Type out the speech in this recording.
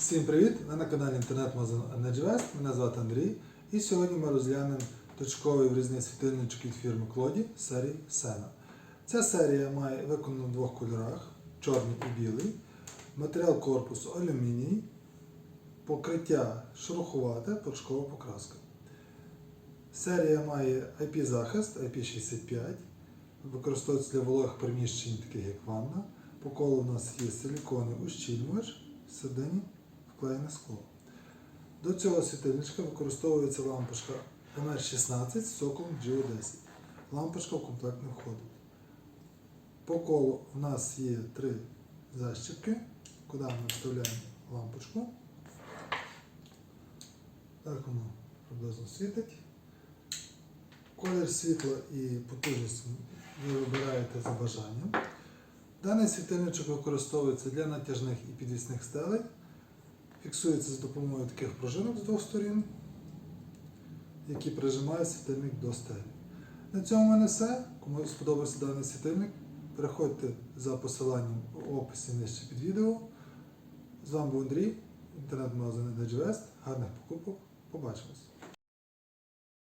Всім привіт! Ви на каналі інтернет-магазин EnergyWest. Мене звати Андрій. І сьогодні ми розглянемо точковий врізний світильничок від фірми Клоді серії Сена. Ця серія має виконану в двох кольорах: чорний і білий. Матеріал корпусу алюміній, покриття шероховате, порошкова покраска. Серія має IP-захист IP65, використовується для вологих приміщень, таких як ванна. По колу у нас є силіконовий ущільнювач, всередині вклеєне скло. До цього світильничка використовується лампочка MR16 з соколом GO10. Лампочка в комплект не входить. По колу у нас є три защіпки, куди ми вставляємо лампочку. Так воно приблизно світить. Колір світла і потужність ви вибираєте за бажанням. Даний світильничок використовується для натяжних і підвісних стелей. Фіксується за допомогою таких пружинок з двох сторін, які прижимають світильник до стелі. На цьому в мене все. Кому сподобався даний світильник, переходьте за посиланням в описі нижче під відео. З вами був Андрій, інтернет-магазин Edgewest. Гарних покупок. Побачимось!